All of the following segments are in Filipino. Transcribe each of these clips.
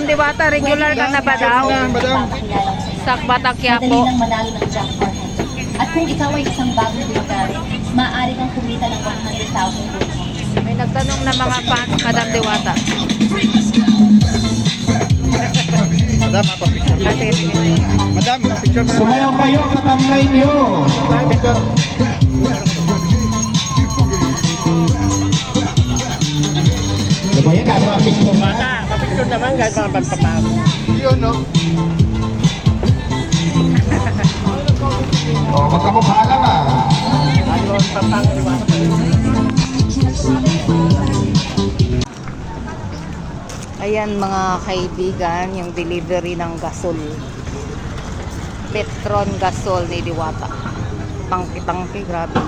Madam Diwata, regular ka na ba daw? Sa Batak Madali Quiapo. lang manalo ng jackpot. At kung ikaw ay isang bagong binigari, maaari kang kumita ng 100,000 pesos. May nagtanong na mga fans, Madam Diwata. Madam, papicture. Kasi, Madam, picture mo. Sumayaw kayo sa tamlay niyo. Picture. Lumayan ka mga picture na. Yun, no? O, magkamukha lang ah. ayan mga kaibigan, yung delivery ng gasol. Petron gasol ni Diwata. Tangki-tangki, grabe.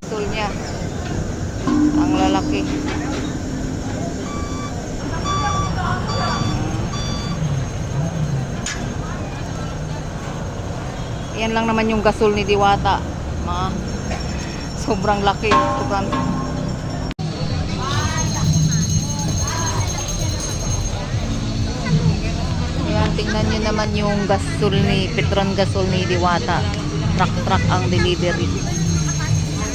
Gasol niya. Lalaki. Yan lang naman yung gasol ni Diwata. Ma. Sobrang laki. Sobrang Ayan, tingnan nyo naman yung gasol ni Petron gasol ni Diwata. Truck-truck ang delivery.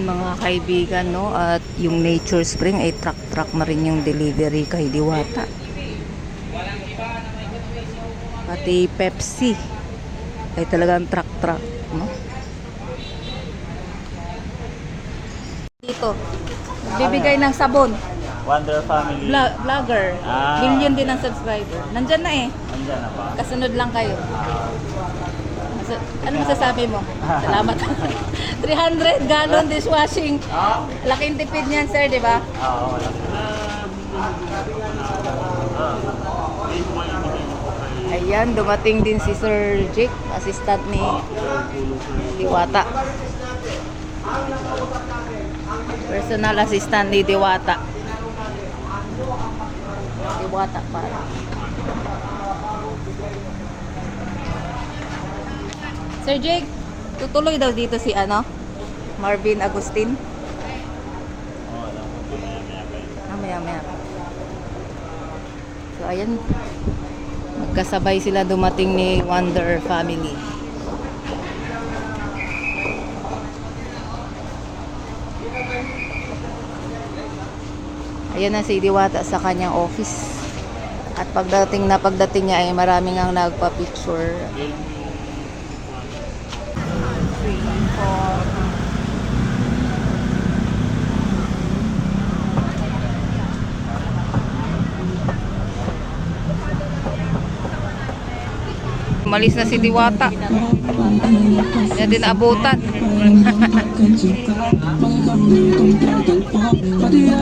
Mga kaibigan, no? At yung Nature Spring ay truck-truck na rin yung delivery kay Diwata. Pati Pepsi ay talagang truck-truck, no? Dito, bibigay ng sabon. Wonder Family. Vlog, vlogger. Ah. Million din ang subscriber. Nandyan na eh. Andyan na pa. Kasunod lang kayo. Mas- Ano masasabi mo? Salamat. 300 gallon dishwashing. Laking tipid niyan, sir, di ba? Oo, wala. Ayan, dumating din si Sir Jake, assistant ni Diwata. Personal assistant ni Diwata. Diwata para. Sir Jake, tutuloy daw dito si ano? Marvin Agustin. Ah, maya maya. So, ayan. Magkasabay sila dumating ni Wonder Family. Ayan na si Diwata sa kanyang office. At pagdating na pagdating niya ay maraming ang nagpa-picture. Malis na si Diwata. Yan din abutan.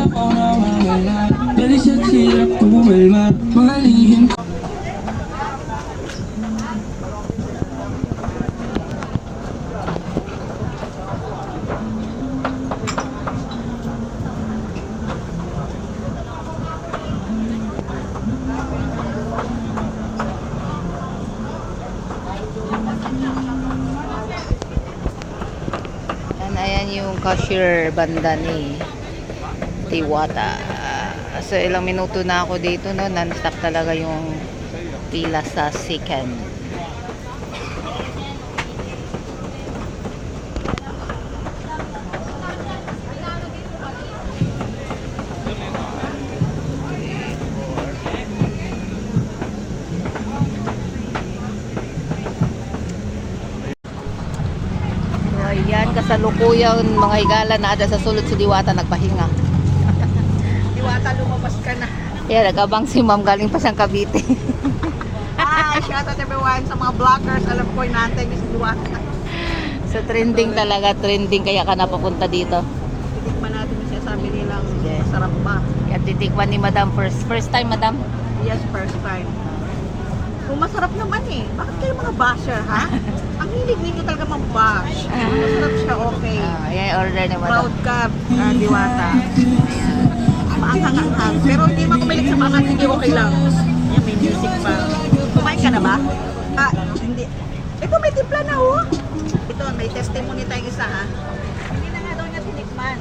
yung cashier banda ni Tiwata. So, ilang minuto na ako dito, no? Non-stop talaga yung pila sa second. So, ayan, kasalukuyan mga higala na ada sa sulod si Diwata nagpahinga. Diwata, lumabas ka na. Yan, nag-abang si ma'am galing pa siyang Cavite. Hi, shout out everyone sa mga vloggers. Alam ko, inaantay niyo si Duwata. so trending talaga, trending kaya ka napapunta dito. Titikman natin yung sinasabi nilang Yes. sarap ba. Yan, titikman ni madam first. First time, madam? Yes, first time. Kung masarap naman eh. Bakit kayo mga basher, ha? Ang hilig ninyo talaga mag-bash. Masarap siya, okay. Ah, yan, order ni madam. Proud ka, ah, Diwata. Ayan. Maanghang-anghang. Pero hindi man kumilig sa maanghang, hindi okay lang. Ayan, may music pa. Kumain ka na ba? Ah, hindi. Ito, may timpla na, oh. Ito, may testimony tayong isa, ha? Hindi na nga daw niya tinikman.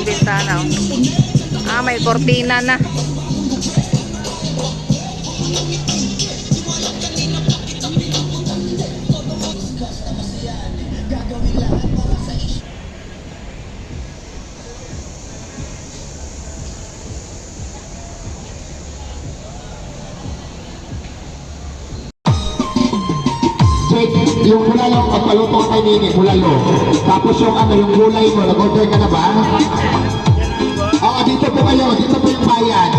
Ng bintana. oh. Ah, may kortina na. Yung bulalo, pagpaluto kay Nini, bulalo. Tapos yung ano, yung gulay mo, nag-order ka na ba? Oo, dito po kayo, dito po yung bayan.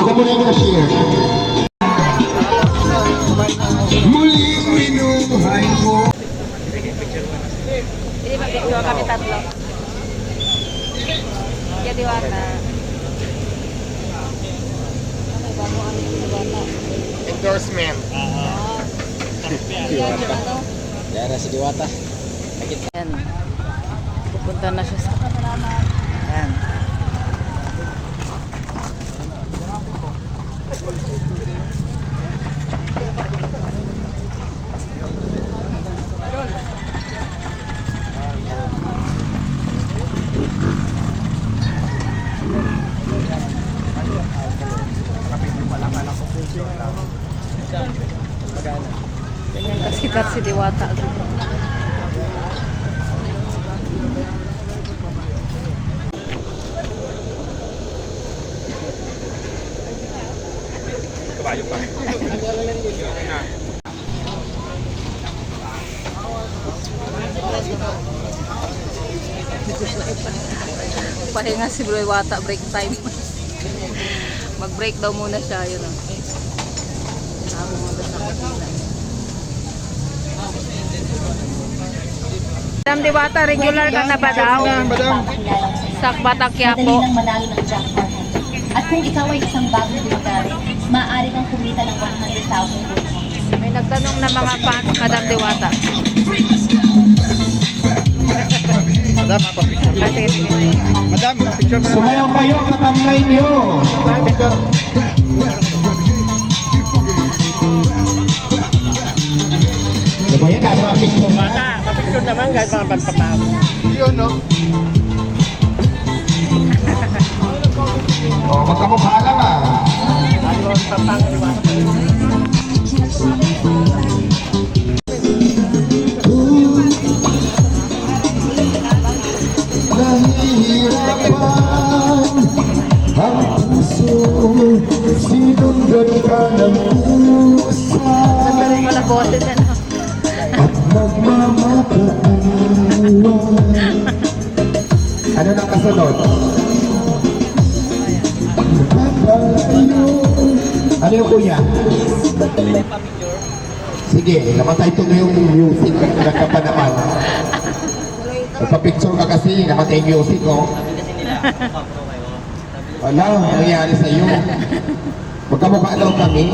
Ako muna yung cashier. Muling minuhay mo. Hindi mag-picture kami tatlo. Kaya diwata. Endorsement. Yara si Diwata. Yan. Pupunta na siya sa... Yan. Si Diwata. Pahinga si Bro Wata, break time. Mag-break daw muna siya, yun o. Habang mga sa kusina. Madam Diwata, regular ka na ba daw? Madam. Sa Batak Madali Quiapo. lang manalo ng jackpot. At kung ikaw ay isang bagong dignitary, maaari kang kumita ng 100,000 pesos. May nagtanong na mga fans, Madam Diwata. Madam, sige. Madam, picture. Sumayaw kayo, katamlay niyo. Picture. Ano ba yan? Ano ang picture ba? Yun, no? Oh, magkamukha lang ah. Nahihirapan ang puso Sinundan ka ng pusa mo na boses, ano? Kasunod? Ano yung kuya? Sige, namatay na yung music Nagka pa naman ka kasi, namatay yung music oh Wala, nangyari sa'yo? Magkamukha daw kami